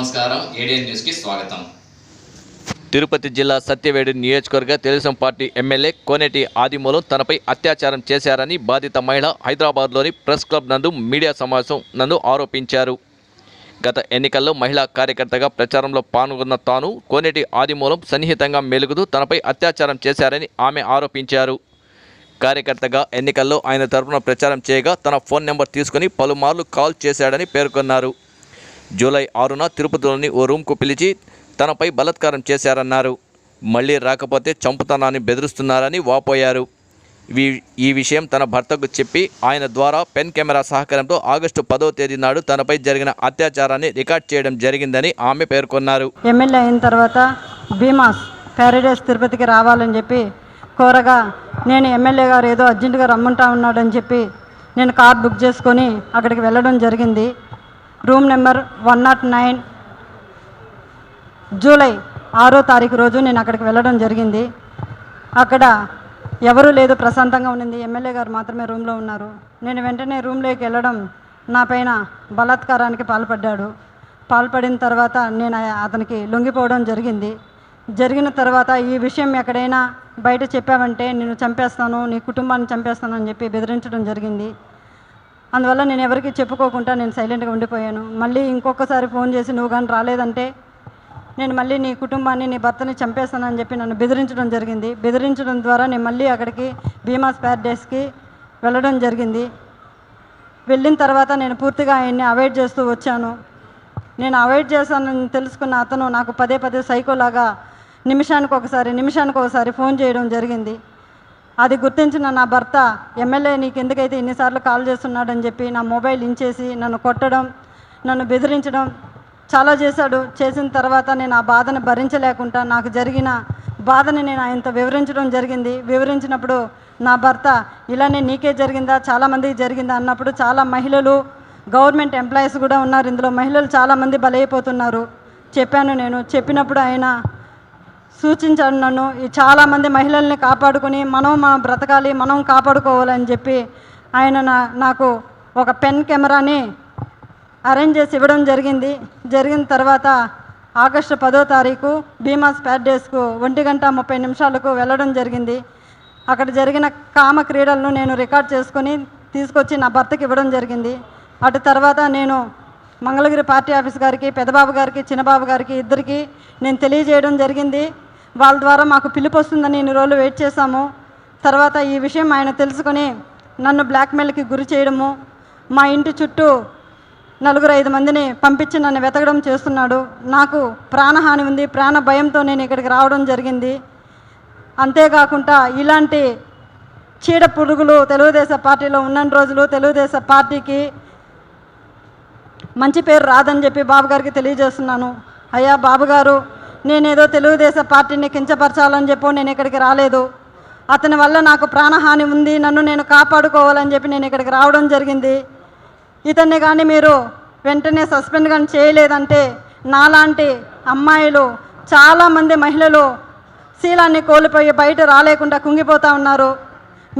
నమస్కారం. ఏడియన్ న్యూస్కి స్వాగతం. తిరుపతి జిల్లా సత్యవేడు నియోజకవర్గ తెలుగుదేశం పార్టీ ఎమ్మెల్యే కోనేటి ఆదిమూలం తనపై అత్యాచారం చేశారని బాధిత మహిళ హైదరాబాద్లోని ప్రెస్ క్లబ్ నందు మీడియా సమావేశం నందు ఆరోపించారు. గత ఎన్నికల్లో మహిళా కార్యకర్తగా ప్రచారంలో పాల్గొన్న తాను కోనేటి ఆదిమూలం సన్నిహితంగా మెలుగుతూ తనపై అత్యాచారం చేశారని ఆమె ఆరోపించారు. కార్యకర్తగా ఎన్నికల్లో ఆయన తరఫున ప్రచారం చేయగా తన ఫోన్ నెంబర్ తీసుకుని పలుమార్లు కాల్ చేశాడని పేర్కొన్నారు. జూలై ఆరున తిరుపతిలోని ఓ రూమ్కు పిలిచి తనపై బలాత్కారం చేశారన్నారు. మళ్ళీ రాకపోతే చంపుతానని బెదిరిస్తున్నారని వాపోయారు. వీ- ఈ విషయం తన భర్తకు చెప్పి ఆయన ద్వారా పెన్ కెమెరా సహకారంతో ఆగస్టు పదో తేదీ నాడు తనపై జరిగిన అత్యాచారాన్ని రికార్డ్ చేయడం జరిగిందని ఆమె పేర్కొన్నారు. ఎమ్మెల్యే అయిన తర్వాత భీమాస్ ప్యారడైస్ తిరుపతికి రావాలని చెప్పి కోరగా నేను ఎమ్మెల్యే గారు ఏదో అర్జెంటుగా రమ్మంటా ఉన్నాడని చెప్పి నేను కార్ బుక్ చేసుకొని అక్కడికి వెళ్ళడం జరిగింది. Room number one naught nine July ఆరో తారీఖు రోజు నేను అక్కడికి వెళ్ళడం జరిగింది. అక్కడ ఎవరూ లేదు ప్రశాంతంగా ఉండింది. ఎమ్మెల్యే గారు మాత్రమే రూమ్లో ఉన్నారు. నేను వెంటనే రూమ్లోకి వెళ్ళడం నా పైన బలాత్కారానికి పాల్పడ్డాడు. పాల్పడిన తర్వాత నేను అతనికి లొంగిపోవడం జరిగింది. జరిగిన తర్వాత ఈ విషయం ఎక్కడైనా బయట చెప్పావంటే నేను చంపేస్తాను నీ కుటుంబాన్ని చంపేస్తాను అని చెప్పి బెదిరించడం జరిగింది. అందువల్ల నేను ఎవరికి చెప్పుకోకుండా నేను సైలెంట్గా ఉండిపోయాను. మళ్ళీ ఇంకొకసారి ఫోన్ చేసి నువ్వు కానీ రాలేదంటే నేను మళ్ళీ నీ కుటుంబాన్ని నీ భర్తని చంపేస్తానని చెప్పి నన్ను బెదిరించడం జరిగింది. బెదిరించడం ద్వారా నేను మళ్ళీ అక్కడికి భీమా స్పేర్ డేస్కి వెళ్ళడం జరిగింది. వెళ్ళిన తర్వాత నేను పూర్తిగా ఆయన్ని అవాయిడ్ చేస్తూ వచ్చాను. నేను అవాయిడ్ చేశానని తెలుసుకున్న అతను నాకు పదే పదే సైకోలాగా నిమిషానికి ఒకసారి నిమిషానికి ఒకసారి ఫోన్ చేయడం జరిగింది. అది గుర్తించిన నా భర్త ఎమ్మెల్యే నీకు ఎందుకైతే ఇన్నిసార్లు కాల్ చేస్తున్నాడని చెప్పి నా మొబైల్ ఇంచేసి నన్ను కొట్టడం నన్ను బెదిరించడం చాలా చేశాడు. చేసిన తర్వాత నేను ఆ బాధను భరించలేకుండా నాకు జరిగిన బాధని నేను ఆయనతో వివరించడం జరిగింది. వివరించినప్పుడు నా భర్త ఇలానే నీకే జరిగిందా? చాలామందికి జరిగిందా? అన్నప్పుడు చాలా మహిళలు గవర్నమెంట్ ఎంప్లాయీస్ కూడా ఉన్నారు. ఇందులో మహిళలు చాలామంది బలైపోతున్నారు. చెప్పాను నేను. చెప్పినప్పుడు ఆయన సూచించాడు నన్ను ఈ చాలామంది మహిళల్ని కాపాడుకొని మనం మనం బ్రతకాలి మనం కాపాడుకోవాలని చెప్పి ఆయన నా నాకు ఒక పెన్ కెమెరాని అరేంజ్ చేసి ఇవ్వడం జరిగింది. జరిగిన తర్వాత ఆగస్టు పదో తారీఖు భీమా స్పాట్ డేస్కు ఒంటి గంట ముప్పై నిమిషాలకు వెళ్ళడం జరిగింది. అక్కడ జరిగిన కామ క్రీడలను నేను రికార్డ్ చేసుకొని తీసుకొచ్చి నా భర్తకి ఇవ్వడం జరిగింది. అటు తర్వాత నేను మంగళగిరి పార్టీ ఆఫీస్ గారికి పెదబాబు గారికి చిన్నబాబు గారికి ఇద్దరికి నేను తెలియజేయడం జరిగింది. వాళ్ళ ద్వారా మాకు పిలుపు వస్తుందని ఇన్ని రోజులు వెయిట్ చేశాము. తర్వాత ఈ విషయం ఆయన తెలుసుకొని నన్ను బ్లాక్మెయిల్కి గురి చేయడము మా ఇంటి చుట్టూ నలుగురు ఐదు మందిని పంపించి నన్ను వెతకడం చేస్తున్నాడు. నాకు ప్రాణహాని ఉంది ప్రాణ భయంతో నేను ఇక్కడికి రావడం జరిగింది. అంతేకాకుండా ఇలాంటి చీడ పురుగులు తెలుగుదేశం పార్టీలో ఉన్న రోజులు తెలుగుదేశం పార్టీకి మంచి పేరు రాదని చెప్పి బాబు గారికి తెలియజేస్తున్నాను. అయ్యా బాబుగారు నేనేదో తెలుగుదేశం పార్టీని కించపరచాలని చెప్పి నేను ఇక్కడికి రాలేదు. అతని వల్ల నాకు ప్రాణహాని ఉంది నన్ను నేను కాపాడుకోవాలని చెప్పి నేను ఇక్కడికి రావడం జరిగింది. ఇతన్ని కానీ మీరు వెంటనే సస్పెండ్ కానీ చేయలేదంటే నాలాంటి అమ్మాయిలు చాలామంది మహిళలు శీలాన్ని కోల్పోయి బయట రాలేకుండా కుంగిపోతూ ఉన్నారు.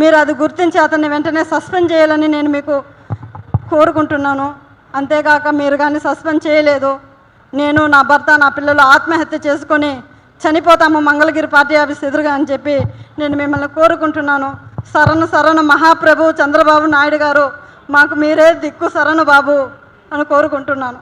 మీరు అది గుర్తించి అతన్ని వెంటనే సస్పెండ్ చేయాలని నేను మీకు కోరుకుంటున్నాను. అంతేకాక మీరు కానీ సస్పెండ్ చేయలేదు. నేను నా భర్త నా పిల్లలు ఆత్మహత్య చేసుకొని చనిపోతాము మంగళగిరి పార్టీ ఆఫీస్ ఎదురుగా అని చెప్పి నేను మిమ్మల్ని కోరుకుంటున్నాను. సరణ సరణ మహాప్రభు చంద్రబాబు నాయుడు గారు మాకు మీరే దిక్కు సరణ బాబు అని కోరుకుంటున్నాను.